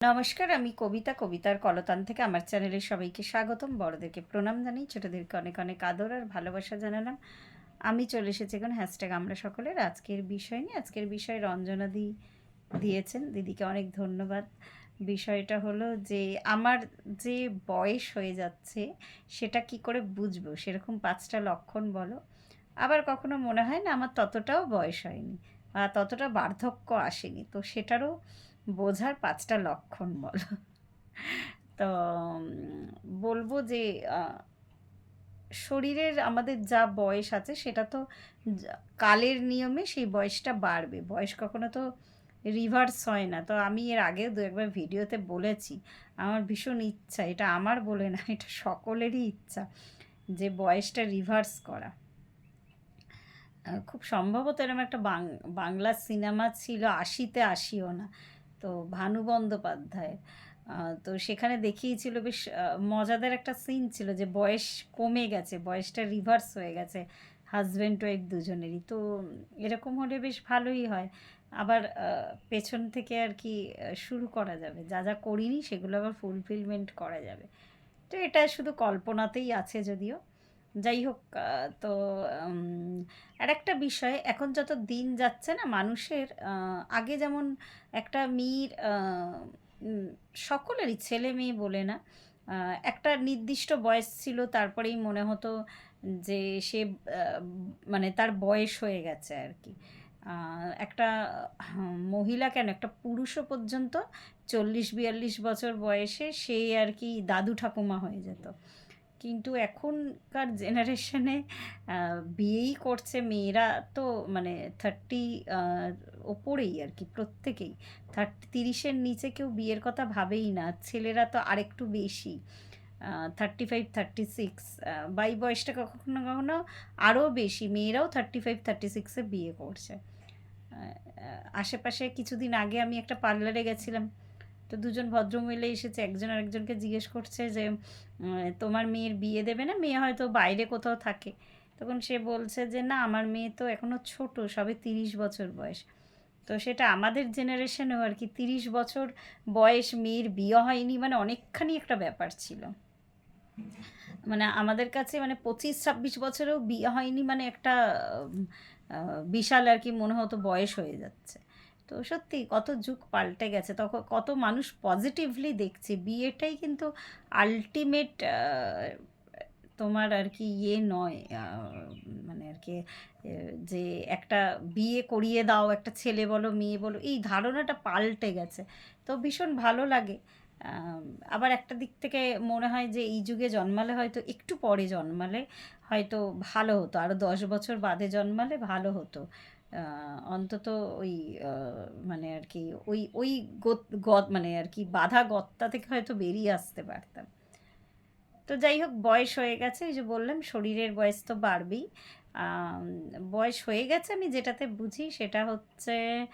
নমস্কার, আমি কবিতা। কবিতার কলতান থেকে আমার চ্যানেলে সবাইকে স্বাগতম। বড়দেরকে প্রণাম জানাই ছোটোদেরকে অনেক অনেক আদর আর ভালোবাসা জানালাম। আমি চলে এসেছি এখন হ্যাশট্যাগ আমরা সকলের আজকের বিষয় নিয়ে। আজকের বিষয় রঞ্জনাদি দিয়েছেন। দিদিকে অনেক ধন্যবাদ। বিষয়টা হলো যে, আমার যে বয়স হয়ে যাচ্ছে, সেটা কি করে বুঝব? সেরকম পাঁচটা লক্ষণ বলো। আবার কখনো মনে হয় না, আমার ততটাও বয়স হয়নি বা ততটা বার্ধক্য আসেনি। তো সেটারও বোঝার পাঁচটা লক্ষণ বলো। তো বলব যে শরীরের আমাদের যা বয়স আছে সেটা তো কালের নিয়মে সেই বয়সটা বাড়বে। বয়স কখনো তো রিভার্স হয় না। তো আমি এর আগেও দু একবার ভিডিওতে বলেছি, আমার ভীষণ ইচ্ছা, এটা আমার বলে না, এটা সকলেরই ইচ্ছা যে বয়সটা রিভার্স করা। খুব সম্ভবত এরকম একটা বাংলা সিনেমা ছিল আশিতে আসিও না। তো ভানু বন্দ্যোপাধ্যায়। তো সেখানে দেখিয়েছিল বেশ মজাদার একটা সিন ছিল যে বয়স কমে গেছে, বয়সটা রিভার্স হয়ে গেছে হাজব্যান্ড ওয়াইফ দুজনেরই। তো এরকম হলে বেশ ভালোই হয়। আবার পেছন থেকে আর কি শুরু করা যাবে। যা যা করিনি সেগুলো আবার ফুলফিলমেন্ট করা যাবে। তো এটা শুধু কল্পনাতেই আছে যদিও। যাই হোক তো আর একটা বিষয়, এখন যত দিন যাচ্ছে না, মানুষের আগে যেমন একটা মেয়ের সকলেরই ছেলে মেয়ে বলে না একটা নির্দিষ্ট বয়স ছিল, তারপরেই মনে হতো যে সে মানে তার বয়স হয়ে গেছে আর কি। একটা, মহিলা কেন, একটা পুরুষও পর্যন্ত চল্লিশ বিয়াল্লিশ বছর বয়সে সে আর কি দাদু ঠাকুমা হয়ে যেত। কিন্তু এখনকার জেনারেশনে বিয়েই করছে মেয়েরা তো মানে থার্টি ওপরেই আর কি প্রত্যেকেই। থার্টি তিরিশের নিচে কেউ বিয়ের কথা ভাবেই না। ছেলেরা তো আরেকটু বেশি। থার্টি ফাইভ থার্টি সিক্স বা এই বয়সটা কখনো কখনো আরও বেশি। মেয়েরাও থার্টি ফাইভ থার্টি সিক্সে বিয়ে করছে। আশেপাশে কিছুদিন আগে আমি একটা পার্লারে গেছিলাম। তো দুজন ভদ্রমহিলা এসেছে, একজন আরেকজনকে জিজ্ঞেস করছে যে তোমার মেয়ের বিয়ে দেবে না? মেয়ে হয়তো বাইরে কোথাও থাকে। তখন সে বলছে যে, না, আমার মেয়ে তো এখনও ছোট, সবে তিরিশ বছর বয়স। তো সেটা আমাদের জেনারেশনেও আর কি তিরিশ বছর বয়স মেয়ের বিয়ে হয়নি মানে অনেকখানি একটা ব্যাপার ছিল। মানে আমাদের কাছে মানে পঁচিশ, ছাব্বিশ বছরেও বিয়ে হয়নি মানে একটা বিশাল আর কি মনে হতো বয়স হয়ে যাচ্ছে। তো সত্যি কত যুগ পাল্টে গেছে তখন কত মানুষ পজিটিভলি দেখছে। বিয়েটাই কিন্তু আলটিমেট তোমার আর কি ইয়ে নয় মানে আর কি যে একটা বিয়ে করিয়ে দাও, একটা ছেলে বলো, মেয়ে বলো, এই ধারণাটা পাল্টে গেছে। তো ভীষণ ভালো লাগে। আবার একটা দিক থেকে মনে হয় যে এই যুগে জন্মালে হয়তো একটু পরে জন্মালে হয়তো ভালো হতো আরও দশ বছর বাদে জন্মালে ভালো হতো। অন্তত ওই মানে আর কি, ওই ওই গত- গত মানে আর কি বাধা গত্তা থেকে হয়তো বেরিয়ে আসতে পারতাম। তো যাই হোক, বয়স হয়ে গেছে, এই যে বললাম, শরীরের বয়স তো বাড়বেই। বয়স হয়ে গেছে, আমি যেটাতে বুঝি সেটা হচ্ছে,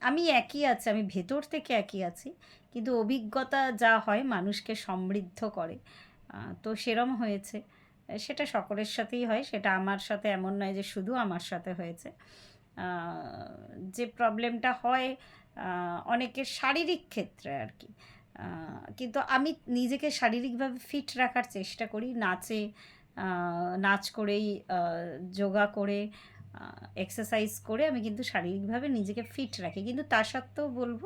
আমি একই আছি, আমি ভেতর থেকে একই আছি, কিন্তু অভিজ্ঞতা যা হয় মানুষকে সমৃদ্ধ করে। তো সেরম হয়েছে। সেটা সকলের সাথেই হয়, সেটা আমার সাথে এমন নয় যে শুধু আমার সাথে হয়েছে। যে প্রবলেমটা হয় অনেকের শারীরিক ক্ষেত্রে আর কি। কিন্তু আমি নিজেকে শারীরিকভাবে ফিট রাখার চেষ্টা করি, নাচে নাচ করেই যোগা করে এক্সারসাইজ করে আমি কিন্তু শারীরিকভাবে নিজেকে ফিট রাখি। কিন্তু তা সত্ত্বেও বলব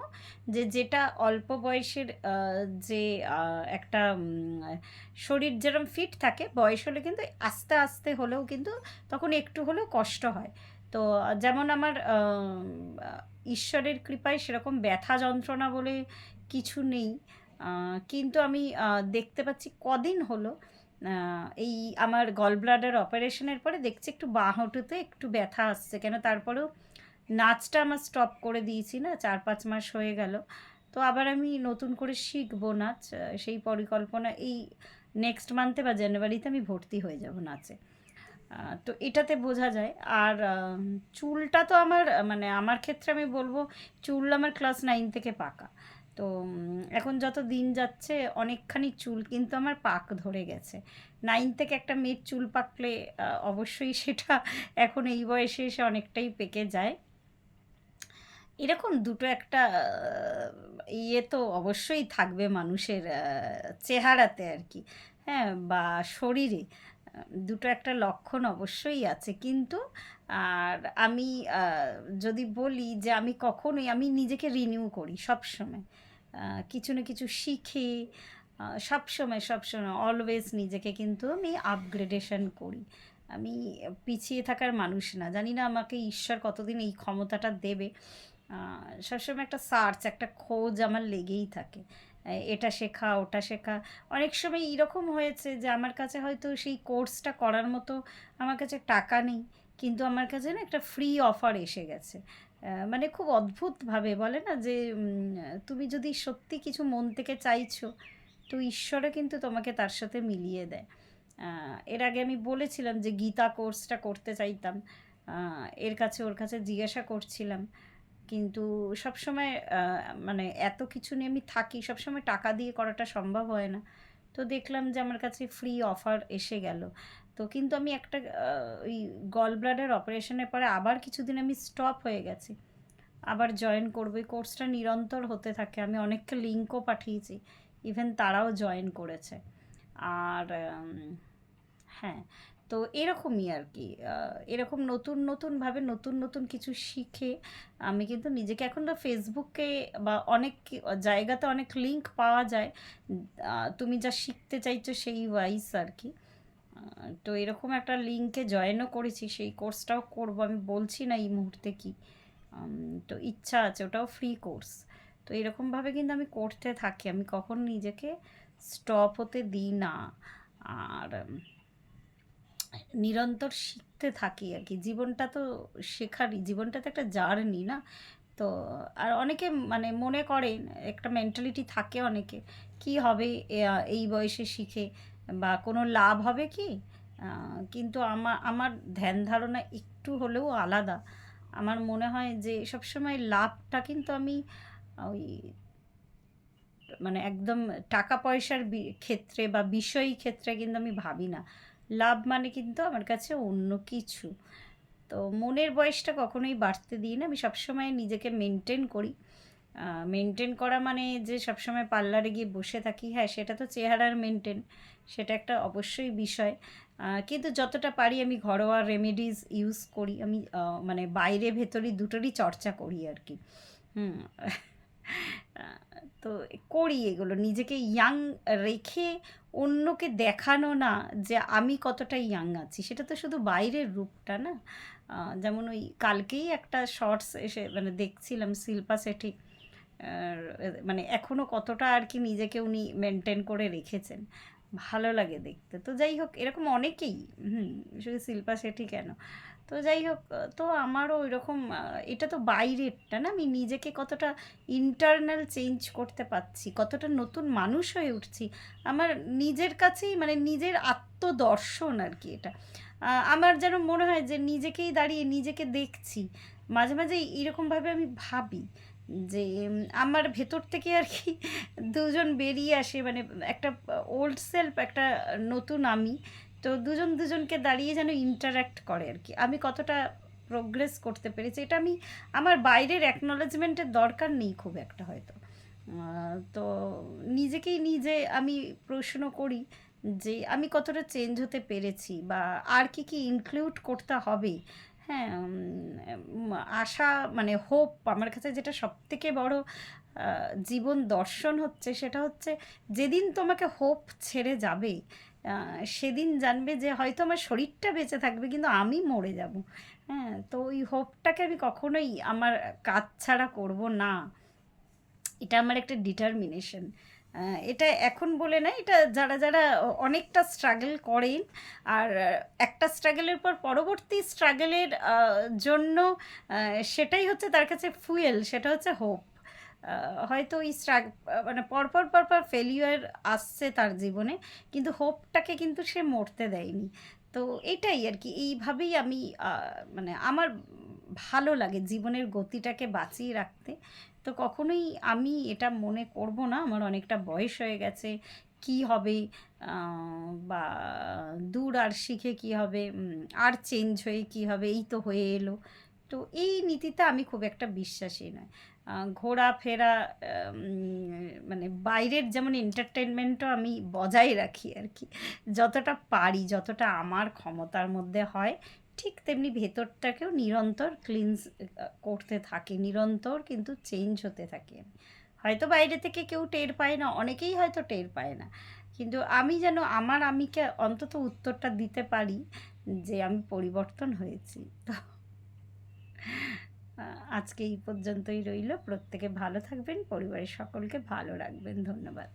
যে, যেটা অল্প বয়সের যে একটা শরীর যেরকম ফিট থাকে, বয়স হলে কিন্তু আস্তে আস্তে হলেও কিন্তু তখন একটু হলেও কষ্ট হয়। তো, যেমন আমার ঈশ্বরের কৃপায় সেরকম ব্যথা যন্ত্রণা বলে কিছু নেই। কিন্তু আমি দেখতে পাচ্ছি কদিন হলো এই আমার গল ব্লাডার অপারেশনের পরে দেখছি একটু বাঁ হাঁটুতে একটু ব্যথা আসছে। কেন? তারপরেও নাচটা আমার স্টপ করে দিয়েছি না, চার পাঁচ মাস হয়ে গেল। তো আবার আমি নতুন করে শিখব নাচ সেই পরিকল্পনা এই নেক্সট মান্থে বা জানুয়ারিতে আমি ভর্তি হয়ে যাব নাচে। তো এটাতে বোঝা যায়। আর চুলটা তো আমার মানে আমার ক্ষেত্রে আমি বলব, চুল আমার ক্লাস নাইন থেকে পাকা। তো এখন যত দিন যাচ্ছে অনেকখানি চুল কিন্তু আমার পাক ধরে গেছে। নাইন থেকে একটা মেয়ের চুল পাকলে অবশ্যই সেটা এখন এই বয়সে এসে অনেকটাই পেকে যায়। এরকম দুটো একটা ইয়ে তো অবশ্যই থাকবে মানুষের চেহারাতে আর কি। হ্যাঁ বা শরীরে দুটো একটা লক্ষণ অবশ্যই আছে। কিন্তু, আর আমি যদি বলি যে আমি কখনোই, আমি নিজেকে রিনিউ করি সব সময় কিছু না কিছু শিখে সবসময় সবসময় অলওয়েজ নিজেকে কিন্তু আমি আপগ্রেডেশন করি। আমি পিছিয়ে থাকার মানুষ না, জানি না আমাকে ঈশ্বর কতদিন এই ক্ষমতাটা দেবে। সবসময় একটা সার্চ একটা খোঁজ আমার লেগেই থাকে। এটা শেখা, ওটা শেখা। অনেক সময় এরকম হয়েছে যে আমার কাছে হয়তো সেই কোর্সটা করার মতো আমার কাছে টাকা নেই, কিন্তু আমার কাছে না একটা ফ্রি অফার এসে গেছে। মানে খুব অদ্ভুতভাবে বলে না যে তুমি যদি সত্যি কিছু মন থেকে চাইছো, তো ঈশ্বরও কিন্তু তোমাকে তার সাথে মিলিয়ে দেয়। এর আগে আমি বলেছিলাম যে গীতা কোর্সটা করতে চাইতাম। এর কাছে ওর কাছে জিজ্ঞাসা করছিলাম। কিন্তু সবসময় মানে এত কিছু নিয়ে আমি থাকি, সবসময় টাকা দিয়ে করাটা সম্ভব হয় না। তো দেখলাম যে আমার কাছে ফ্রি অফার এসে গেল। তো কিন্তু আমি একটা ওই গল ব্লাডার অপারেশনের পরে আবার কিছুদিন আমি স্টপ হয়ে গেছি। আবার জয়েন করব। এই কোর্সটা নিরন্তর হতে থাকে। আমি অনেককে লিঙ্কও পাঠিয়েছি। ইভেন তারাও জয়েন করেছে। আর হ্যাঁ তো এরকমই আর কি। এরকম নতুন, নতুনভাবে নতুন নতুন কিছু শিখে আমি কিন্তু নিজেকে এখন তো ফেসবুকে বা অনেক জায়গাতে অনেক লিঙ্ক পাওয়া যায়। তুমি যা শিখতে চাইছো সেই ওয়াইজ আর কি। তো এরকম একটা লিঙ্কে জয়েনও করেছি, সেই কোর্সটাও করব। আমি বলছি না এই মুহূর্তে কি। তো ইচ্ছা আছে, ওটাও ফ্রি কোর্স তো এরকমভাবে কিন্তু আমি করতে থাকি। আমি কখন নিজেকে স্টপ হতে দিই না। আর নিরন্তর শিখতে থাকি আর কি। জীবনটা তো শেখারই জীবনটা তো একটা জার্নি না? তো, আর অনেকে মানে মনে করেন, একটা মেন্টালিটি থাকে অনেকে। কি হবে এই বয়সে শিখে বা কোনো লাভ হবে কি? কিন্তু আমার আমার ধ্যান ধারণা একটু হলেও আলাদা। আমার মনে হয় যে সবসময় লাভটা কিন্তু আমি, ওই মানে একদম টাকা পয়সার ক্ষেত্রে বা বিষয়ী ক্ষেত্রে কিন্তু আমি ভাবি না। লাভ মানে কিন্তু আমার কাছে অন্য কিছু। তো মনের বয়সটা কখনোই বাড়তে দিই না। আমি সবসময় নিজেকে মেনটেন করি। মেনটেন করা মানে যে সবসময় পার্লারে গিয়ে বসে থাকি হ্যাঁ সেটা তো চেহারার মেনটেন সেটা একটা অবশ্যই বিষয়। কিন্তু যতটা পারি আমি ঘরোয়া রেমেডিস ইউজ করি আমি মানে বাইরে ভেতরে দুটোরই চর্চা করি আর কি। হুম তো করি এগুলো। নিজেকে ইয়াং রেখে অন্যকে দেখানো না যে আমি কতটা ইয়াং আছি সেটা তো শুধু বাইরের রূপটা না। যেমন ওই কালকেই একটা শর্টস এসে মানে দেখছিলাম শিল্পা আর, মানে এখনও কতটা আর কি নিজেকে উনি মেনটেন করে রেখেছেন, ভালো লাগে দেখতে। তো যাই হোক, এরকম অনেকেই, হুম, শুধু শিল্পা শেঠি কেন? তো যাই হোক, তো আমারও ওইরকম এটা তো বাইরেরটা না, আমি নিজেকে কতটা ইন্টারনাল চেঞ্জ করতে পারছি, কতটা নতুন মানুষ হয়ে উঠছি, আমার নিজের কাছেই মানে নিজের আত্মদর্শন আর কি এটা। আমার যেন মনে হয় যে নিজেকেই দাঁড়িয়ে নিজেকে দেখছি, মাঝে মাঝে এরকমভাবে আমি ভাবি যে আমার ভেতর থেকে আর কি দুজন বেরিয়ে আসে মানে একটা ওল্ড সেলফ একটা নতুন আমি। তো দুজন দুজনকে দাঁড়িয়ে যেন ইন্টারাক্ট করে আর কি। আমি কতটা প্রোগ্রেস করতে পেরেছি, এটা আমি আমার বাইরের অ্যাকনলেজমেন্টের দরকার নেই খুব একটা হয়তো। তো নিজেকেই নিজে আমি প্রশ্ন করি যে, আমি কতটা চেঞ্জ হতে পেরেছি বা আর কি কি ইনক্লুড করতে হবে হ্যাঁ আশা মানে হোপ আমার কাছে যেটা সবথেকে বড় আহ, জীবন দর্শন হচ্ছে সেটা হচ্ছে যেদিন তোমাকে হোপ ছেড়ে যাবে সেদিন জানবে যে হয়তো আমার শরীরটা বেঁচে থাকবে কিন্তু আমি মরে যাব। হ্যাঁ তো ওই হোপটাকে আমি কখনোই আমার কাজ ছাড়া করব না। এটা আমার একটা ডিটারমিনেশন এটা এখন বলে না এটা যারা যারা অনেকটা স্ট্রাগল করেন, আর একটা স্ট্রাগলের পর পরবর্তী স্ট্রাগলের জন্য সেটাই হচ্ছে তার কাছে ফুয়েল সেটা হচ্ছে হোপ হয়তো ওই স্ট্রাগ মানে পরপর পরপর ফেলিওর আসছে তার জীবনে, কিন্তু হোপটাকে কিন্তু সে মরতে দেয়নি। তো এটাই আর কি, এইভাবেই আমি মানে আমার ভালো লাগে জীবনের গতিটাকে বাঁচিয়ে রাখতে। তো কখনোই আমি এটা মনে করব না। আমার অনেকটা বয়স হয়ে গেছে। কি হবে? বা দূর আর শিখে কি হবে? আর চেঞ্জ হয়ে কি হবে? এই তো হয়ে এলো। তো এই নীতিতে আমি খুব একটা বিশ্বাসী নয় ঘোরাফেরা মানে বাইরের যেমন এন্টারটেনমেন্টও আমি বজায় রাখি আর কি। যতটা পারি, যতটা আমার ক্ষমতার মধ্যে হয় ঠিক তেমনি ভেতরটাকেও নিরন্তর ক্লিনস করতে থাকে, নিরন্তর কিন্তু চেঞ্জ হতে থাকে। হয়তো বাইরে থেকে কেউ টের পায় না, অনেকেই হয়তো টের পায় না। কিন্তু আমি যেন আমার আমিকে অন্তত উত্তরটা দিতে পারি যে আমি পরিবর্তন হয়েছি। তো আজকে এই পর্যন্তই রইল। প্রত্যেকে ভালো থাকবেন, পরিবারের সকলকে ভালো রাখবেন। ধন্যবাদ।